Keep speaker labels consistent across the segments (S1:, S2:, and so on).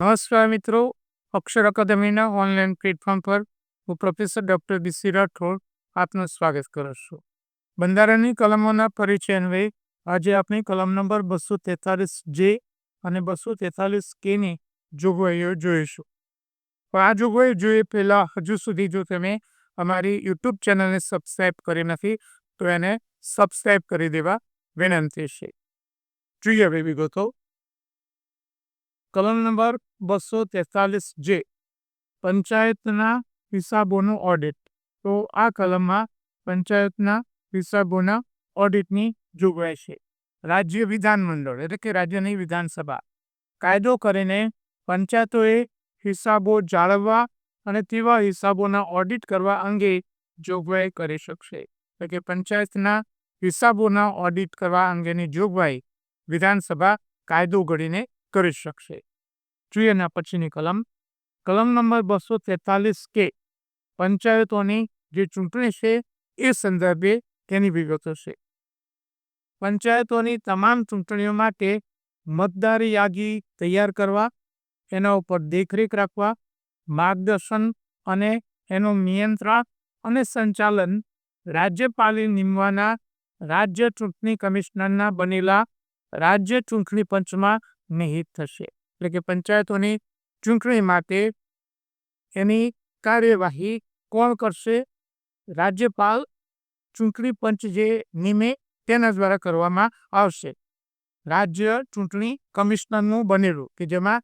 S1: નમસ્કાર મિત્રો, અક્ષર અકાદમીના online platform પર હું પ્રોફેસર ડૉક્ટર બીસી રાઠોડ આપનું સ્વાગત કરું છું. બંધારણની કલમોના પરિચય અન્વયે આજે આપણે કલમ નંબર બસો તેતાલીસ જે અને બસો તેતાલીસ કેની જોગવાઈઓ જોઈશું. પણ આ જોગવાઈ જોઈએ પહેલાં હજુ સુધી જો તમે અમારી યુટ્યુબ ચેનલને સબસ્ક્રાઈબ કરી નથી, તો એને સબસ્ક્રાઈબ કરી દેવા વિનંતી છે. જોઈએ હવે વિગતો. કલમ નંબર બસો તેતાલીસ જે પંચાયતના હિસાબોનું ઓડિટ. તો આ કલમમાં પંચાયતના હિસાબોના ઓડિટની જોગવાઈ છે. રાજ્ય વિધાનમંડળ એટલે કે રાજ્યની વિધાનસભા. કાયદો કરીને પંચાયતોએ હિસાબો જાળવવા અને તેવા હિસાબોના ઓડિટ કરવા અંગે જોગવાઈ કરી શકશે. એટલે કે પંચાયતના હિસાબોના ઓડિટ કરવા અંગેની જોગવાઈ વિધાનસભા કાયદો ઘડીને કરી શકશે. જોઈએ એના પછીની કલમ. કલમ નંબર બસો તેતાલીસ કે પંચાયતોની જે ચૂંટણી છે, એ સંદર્ભે તેની વિગતો છે. પંચાયતોની તમામ ચૂંટણીઓ માટે મતદારી યાદી તૈયાર કરવા, એના ઉપર દેખરેખ રાખવા, માર્ગદર્શન અને એનું નિયંત્રણ અને સંચાલન રાજ્યપાલે નિમવાના રાજ્ય ચૂંટણી કમિશનરના બનેલા રાજ્ય ચૂંટણી પંચમાં નિહિત થશે. એટલે કે પંચાયતોની ચૂંટણી માટે એની કાર્યવાહી કોણ કરશે? રાજ્યપાલ ચૂંટણી પંચ જે નિમે તેના દ્વારા કરવામાં આવશે. રાજ્ય ચૂંટણી કમિશનરનું બનેલું કે જેમાં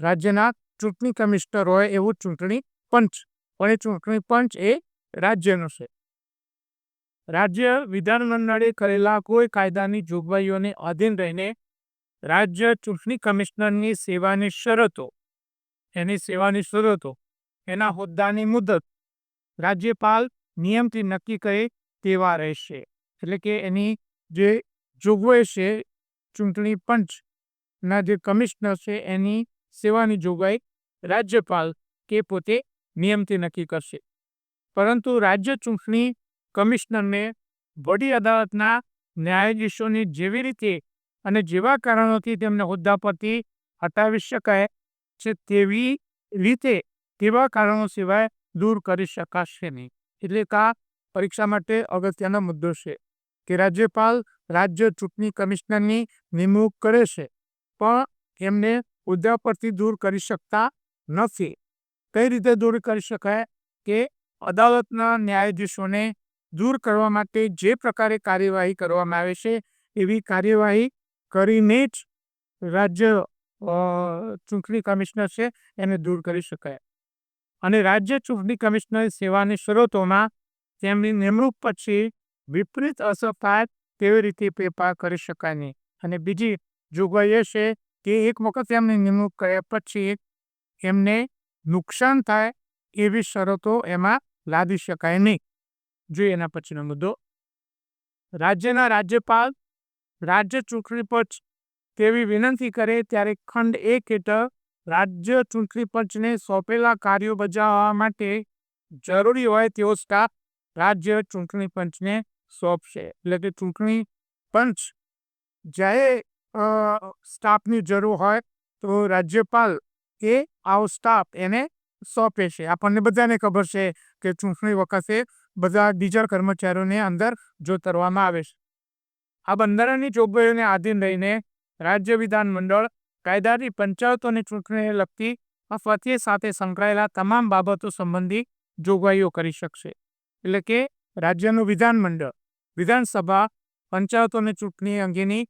S1: રાજ્યના ચૂંટણી કમિશનર હોય એવું ચૂંટણી પંચ. પણ એ ચૂંટણી પંચ એ રાજ્યનું છે. રાજ્ય વિધાનમંડળે કરેલા કોઈ કાયદાની જોગવાઈઓને અધીન રહીને રાજ્ય ચૂંટણી કમિશનરની સેવાની શરતો. એની સેવાની શરતો, એના હોદ્દાની મુદત, રાજ્યપાલ નિયમથી નક્કી કરે તેવા રહેશે. એટલે કે એની જે જોગવાઈ છે ચૂંટણી પંચના જે કમિશનર છે એની સેવાની જોગવાઈ રાજ્યપાલ કે પોતે નિયમથી નક્કી કરશે. પરંતુ રાજ્ય ચૂંટણી કમિશનરને વડી અદાલતના ન્યાયાધીશોની જેવી રીતે અને જેવા કારણોથી તેમને હોદ્દા પરથી હટાવી શકાય છે તેવી રીતે તેવા કારણો સિવાય દૂર કરી શકાશે નહીં. એટલે આ પરીક્ષા માટે અગત્યનો મુદ્દો છે કે રાજ્યપાલ રાજ્ય ચૂંટણી કમિશનરની નિમણૂક કરે છે, પણ એમને હોદ્દા પરથી દૂર કરી શકતા નથી. કઈ રીતે દૂર કરી શકાય? કે અદાલતના ન્યાયાધીશોને દૂર કરવા માટે જે પ્રકારે કાર્યવાહી કરવામાં આવે છે, એવી કાર્યવાહી કરીને જ રાજ્ય ચૂંટણી કમિશનર છે, એને દૂર કરી શકાય. અને રાજ્ય ચૂંટણી કમિશનર સેવાની શરતોમાં તેમની નિમણૂક પછી વિપરીત અસર થાય તેવી રીતે ફેરફાર કરી શકાય નહીં. અને બીજી જોગવાઈ એ છે કે એક વખત એમની નિમણૂક કર્યા પછી એમને નુકસાન થાય એવી શરતો એમાં લાદી શકાય નહીં. જોઈએ એના પછીનો મુદ્દો. રાજ્યના રાજ્યપાલ રાજ્ય ચૂંટણી પંચ તેવી વિનંતી કરે ત્યારે ખંડ એક હેઠળ રાજ્ય ચૂંટણી પંચને સોંપેલા કાર્યો બજાવવા માટે જરૂરી હોય તેવો સ્ટાફ રાજ્ય ચૂંટણી પંચને સોંપશે. એટલે કે ચૂંટણી પંચ જ્યારે સ્ટાફની જરૂર હોય તો રાજ્યપાલ એ આવો સ્ટાફ એને સોંપે છે આપણને બધાને ખબર છે કે ચૂંટણી વખતે બધા બીજા કર્મચારીઓને અંદર જોતરવામાં આવે છે. આ બંધારણની જોગવાઈઓને આધીન રહીને રાજ્ય વિધાનમંડળ કાયદાની પંચાયતોની ચૂંટણીને લગતી અથવા સાથે સંકળાયેલા તમામ બાબતો સંબંધી જોગવાઈઓ કરી શકશે. એટલે કે રાજ્યનું વિધાનમંડળ વિધાનસભા પંચાયતોની ચૂંટણી અંગેની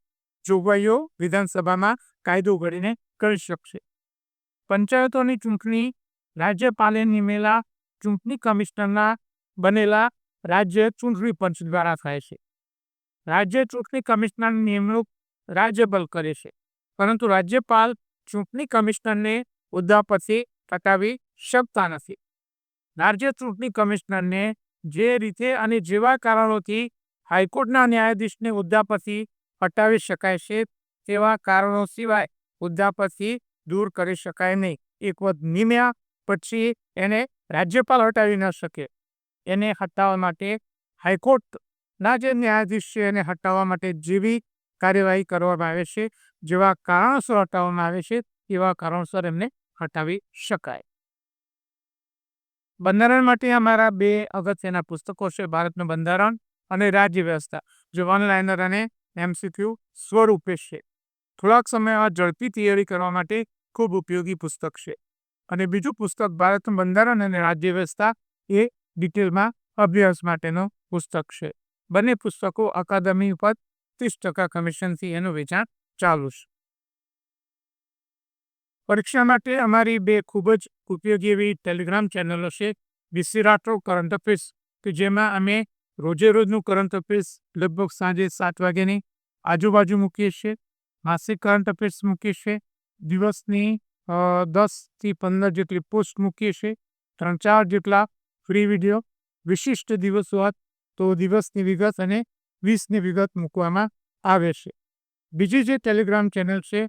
S1: જોગવાઈઓ વિધાનસભામાં કાયદો ઘડીને કરી શકશે. પંચાયતોની ચૂંટણી રાજ્યપાલે નિમેલા ચૂંટણી કમિશનરના બનેલા રાજ્ય ચૂંટણી પંચ દ્વારા થાય છે. રાજ્ય ચૂંટણી કમિશનરની નિમણૂક રાજ્યપાલ કરે છે. પરંતુ રાજ્યપાલ ચૂંટણી કમિશનરને હોદ્દા પરથી હટાવી શકતા નથી. રાજ્ય ચૂંટણી કમિશનરને જે રીતે અને જેવા કારણોથી હાઈકોર્ટના ન્યાયાધીશને હોદ્દા પરથી હટાવી શકાય છે, તેવા કારણો સિવાય હોદ્દા પરથી દૂર કરી શકાય નહીં. એક વખત નિમ્યા પછી એને રાજ્યપાલ હટાવી ન શકે. એને હટાવવા માટે હાઈકોર્ટ ના જે ન્યાયાધીશ છે એને હટાવવા માટે જેવી કાર્યવાહી કરવામાં આવે છે, જેવા કારણોસર હટાવવામાં આવે છે, એવા કારણોસર એમને હટાવી શકાય. બંધારણ માટે અમારા બે અગત્યના પુસ્તકો છે, ભારતનું બંધારણ અને રાજ્ય વ્યવસ્થા, જે ઓનલાઈનર અને એમસીક્યુ સ્વરૂપે છે. થોડાક સમયમાં ઝડપી તૈયારી કરવા માટે ખૂબ ઉપયોગી પુસ્તક છે. અને બીજું પુસ્તક ભારતનું બંધારણ અને રાજ્ય વ્યવસ્થા એ ડિટેલમાં અભ્યાસ માટેનું પુસ્તક છે. બંને પુસ્તકો અકાદમી ઉપર ત્રીસ ટકા કમિશનથી એનું વેચાણ ચાલુ છે. પરીક્ષા માટે અમારી બે ખૂબ જ ઉપયોગી એવી ટેલિગ્રામ ચેનલો છે બીસી રાઠોડ કરંટ અફેર્સ કે જેમાં અમે રોજે રોજનું કરંટ અફેર્સ લગભગ સાંજે સાત વાગ્યાની આજુબાજુ મૂકીએ છીએ, માસિક કરંટ અફેર્સ મૂકીએ છીએ, દિવસની દસથી પંદર જેટલી પોસ્ટ મૂકીએ છીએ, ત્રણ ચાર જેટલા ફ્રી વીડિયો વિશિષ્ટ દિવસો તો દિવસની વિગત અને વીસની વિગત મૂકવામાં આવે છે. બીજી જે ટેલિગ્રામ ચેનલ છે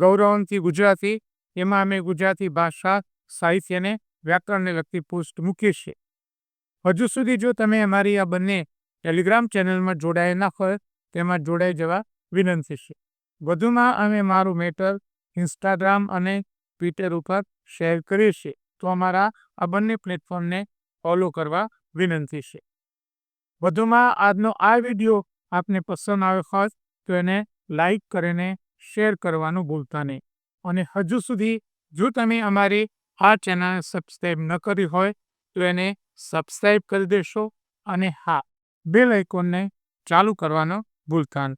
S1: ગૌરવંતી ગુજરાતી, એમાં અમે ગુજરાતી ભાષા સાહિત્યને વ્યાકરણને લગતી પોસ્ટ મૂકીએ છીએ. હજુ સુધી જો તમે અમારી આ બંને ટેલિગ્રામ ચેનલમાં જોડાયા ના હોય, તેમાં જોડાઈ જવા વિનંતી છે. વધુમાં અમે મારું મેટર ઇન્સ્ટાગ્રામ અને ટ્વિટર ઉપર શેર કરીએ છીએ, તો અમારા આ બંને પ્લેટફોર્મને ફોલો કરવા વિનંતી છે. વધુમાં આજનો આ વીડિયો આપને પસંદ આવ્યો હોય તો એને લાઈક કરીને શેર કરવાનું ભૂલતા નહીં. અને હજુ સુધી જો તમે અમારી આ ચેનલ સબસ્ક્રાઈબ ન કરી હોય તો એને સબસ્ક્રાઈબ કરી દેશો અને હા, બેલ આઇકોનને ચાલુ કરવાનો ભૂલતા નહીં